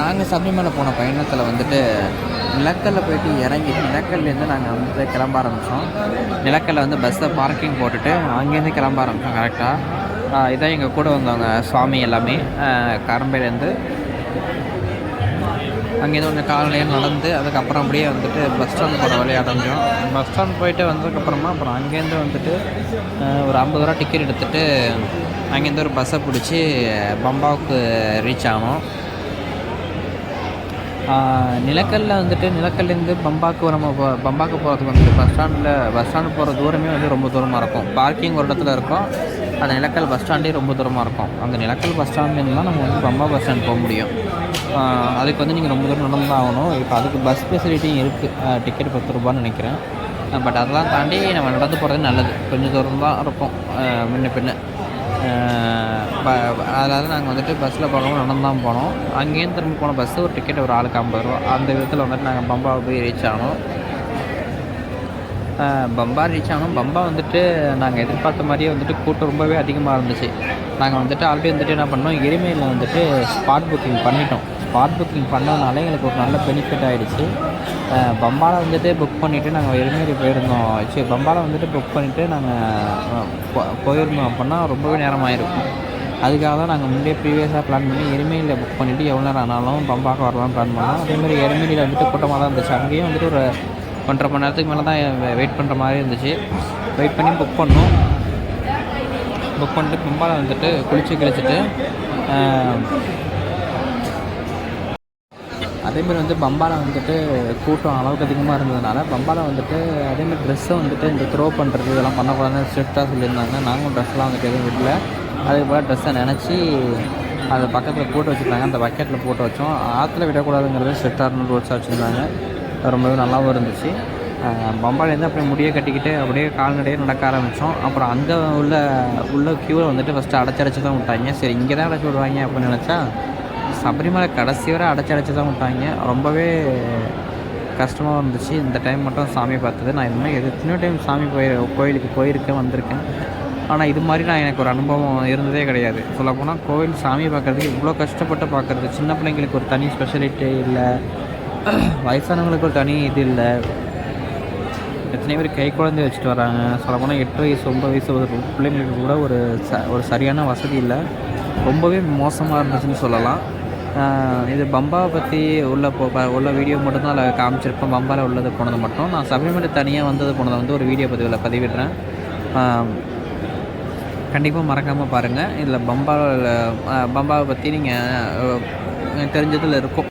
நாங்கள் சபரிமலை போன பயணத்தில் வந்துட்டு நிலக்கல்ல போயிட்டு இறங்கி நிலக்கல்லேருந்து நாங்கள் வந்து கிளம்ப ஆரம்பித்தோம் நிலக்கல்ல வந்து பஸ்ஸை பார்க்கிங் போட்டுட்டு அங்கேருந்து கிளம்ப ஆரம்பித்தோம் கரெக்டாக இதான் எங்கள் கூட வந்தவங்க சுவாமி எல்லாமே. கரம்பையிலேருந்து அங்கேருந்து கொஞ்சம் காலையில் நடந்து அதுக்கப்புறம் அப்படியே வந்துட்டு பஸ் ஸ்டாண்ட் போகிற வழி அடைஞ்சோம். பஸ் ஸ்டாண்ட் போயிட்டு வந்ததுக்கப்புறமா அப்புறம் அங்கேருந்து வந்துட்டு ஒரு ஐம்பது ரூபா டிக்கெட் எடுத்துகிட்டு அங்கேருந்து ஒரு பஸ்ஸை பிடிச்சி பம்பாவுக்கு ரீச் ஆனோம். நிலக்கல்லில் வந்துட்டு நிலக்கல்லேருந்து பம்பாக்கு நம்ம பம்பாக்கு போகிறதுக்கு வந்துட்டு பஸ் ஸ்டாண்டில் பஸ் ஸ்டாண்டு போகிற தூரமே வந்து ரொம்ப தூரமாக இருக்கும். பார்க்கிங் ஒரு இடத்துல இருக்கும். அந்த நிலக்கல் பஸ் ஸ்டாண்டே ரொம்ப தூரமாக இருக்கும். அந்த நிலக்கல் பஸ் ஸ்டாண்ட்லேருந்து தான் நம்ம வந்து பம்பா பஸ் ஸ்டாண்ட் போக முடியும். அதுக்கு வந்து நீங்கள் ரொம்ப தூரம் நடந்து தான் ஆகணும். இப்போ அதுக்கு பஸ் ஃபெசிலிட்டியும் இருக்குது டிக்கெட் பத்து ரூபான்னு நினைக்கிறேன். பட் அதெல்லாம் தாண்டி நம்ம நடந்து போகிறது நல்லது. கொஞ்சம் தூரம் தான் இருக்கும். முன்ன பின்ன. அதாவது நாங்கள் வந்துட்டு பஸ்ஸில் போகாமல் நடந்து தான் போனோம். அங்கேயும் திரும்ப போன பஸ்ஸு ஒரு டிக்கெட் ஒரு ஆளுக்கு ஐம்பது ரூபா. அந்த விதத்தில் வந்துட்டு நாங்கள் பம்பா போய் ரீச் ஆனோம். பம்பா ரீச் ஆனோம். பம்பா வந்துட்டு நாங்கள் எதிர்பார்த்த மாதிரியே வந்துட்டு கூட்டம் ரொம்பவே அதிகமாக இருந்துச்சு. நாங்கள் வந்துட்டு ஆல்ரெடி வந்துட்டு என்ன பண்ணோம்? எரிமையில் வந்துட்டு ஸ்பாட் புக்கிங் பண்ணிட்டோம். ஸ்பாட் புக்கிங் பண்ணதுனால எங்களுக்கு ஒரு நல்ல பெனிஃபிட் ஆகிடுச்சு பம்பாவில் வந்துட்டு புக் பண்ணிவிட்டு நாங்கள் எருமேலி போயிருந்தோம். சரி பம்பாவில் வந்துட்டு புக் பண்ணிவிட்டு நாங்கள் போயிருந்தோம் அப்படின்னா ரொம்பவே நேரமாயிருக்கும் அதுக்காக தான் நாங்கள் முன்னே ப்ரீவியஸாக பிளான் பண்ணி எருமையில் புக் பண்ணிவிட்டு எவ்வளோ நேரம் ஆனாலும் பம்பாக்கு வரலாம்னு பிளான் பண்ணோம். அதேமாதிரி எருமையில் வந்துட்டு கூட்டமாக தான் இருந்துச்சு. அங்கேயும் வந்துட்டு ஒரு ஒன்றரை மணி நேரத்துக்கு மேலே தான் வெயிட் பண்ணுற மாதிரி இருந்துச்சு. வெயிட் பண்ணி புக் பண்ணோம். புக் பண்ணிட்டு பம்பாவில் வந்துட்டு குளிச்சு கிழிச்சிட்டு அதேமாதிரி வந்து பம்பாவில் வந்துட்டு கூட்டம் அளவுக்கு அதிகமாக இருந்ததுனால பம்பாவில் வந்துட்டு அதேமாதிரி ட்ரெஸ்ஸை வந்துட்டு இந்த த்ரோ பண்ணுறது இதெல்லாம் பண்ணக்கூடாதுன்னு ஸ்ட்ரிக்டாக சொல்லியிருந்தாங்க. நாங்களும் ட்ரெஸ்லாம் வந்துட்டு எதுவும் விடல. அதுக்கு போல் ட்ரெஸ்ஸை நினச்சி அது பக்கத்தில் போட்டு வச்சுருந்தாங்க. அந்த பக்கெட்டில் போட்டு வச்சோம். ஆற்றுல விடக்கூடாதுங்கிறது ஸ்ட்ரிக்டான ரூல்ஸாக வச்சுருந்தாங்க. ரொம்பவே நல்லாவும் இருந்துச்சு. பம்பாலேருந்து அப்படியே முடியை கட்டிக்கிட்டு அப்படியே கால்நடையே நடக்க ஆரம்பித்தோம் அப்புறம் அங்கே உள்ள உள்ள க்யூவில் வந்துட்டு ஃபஸ்ட்டு அடைச்சி அடைச்சி தான் விட்டாங்க. சரி இங்கே தான் அடைச்சி விடுவாங்க அப்படின்னு நினச்சா சபரிமலை கடைசி வரை அடைச்சி அடைச்சி தான் விட்டாங்க. ரொம்பவே கஷ்டமாக இருந்துச்சு. இந்த டைம் மட்டும் சாமி பார்த்தது. நான் இதுமாதிரி எது எத்தனையோ டைம் சாமி போய் கோயிலுக்கு போயிருக்கேன் வந்திருக்கேன். ஆனால் இது மாதிரி நான் எனக்கு ஒரு அனுபவம் இருந்ததே கிடையாது. சொல்லப்போனால் கோவில் சாமி பார்க்குறதுக்கு இவ்வளோ கஷ்டப்பட்டு பார்க்குறது சின்ன பிள்ளைங்களுக்கு ஒரு தனி ஸ்பெஷலிட்டி இல்லை. வயசானவங்களுக்கு ஒரு தனி இது இல்லை. எத்தனை பேர் கை குழந்தை வச்சுட்டு வராங்க. சொல்லப்போனால் எட்டு வயசு ஒம்பது வயசு ஒரு பிள்ளைங்களுக்கு கூட ஒரு ச ஒரு சரியான வசதி இல்லை. ரொம்பவே மோசமாக இருந்துச்சுன்னு சொல்லலாம். இது பம்பாவை பற்றி உள்ள போ உள்ள வீடியோ மட்டும்தான் அதில் காமிச்சிருப்பேன். பம்பாவில் உள்ளது போனது மட்டும். நான் சபரிமலை தனியாக வந்தது போனதை வந்து ஒரு வீடியோ பதிவில் பதிவிடுறேன். கண்டிப்பாக மறக்காமல் பாருங்கள். இதில் பம்பாவில் பம்பாவை பற்றி நீங்கள் தெரிஞ்சதில் இருக்கும்.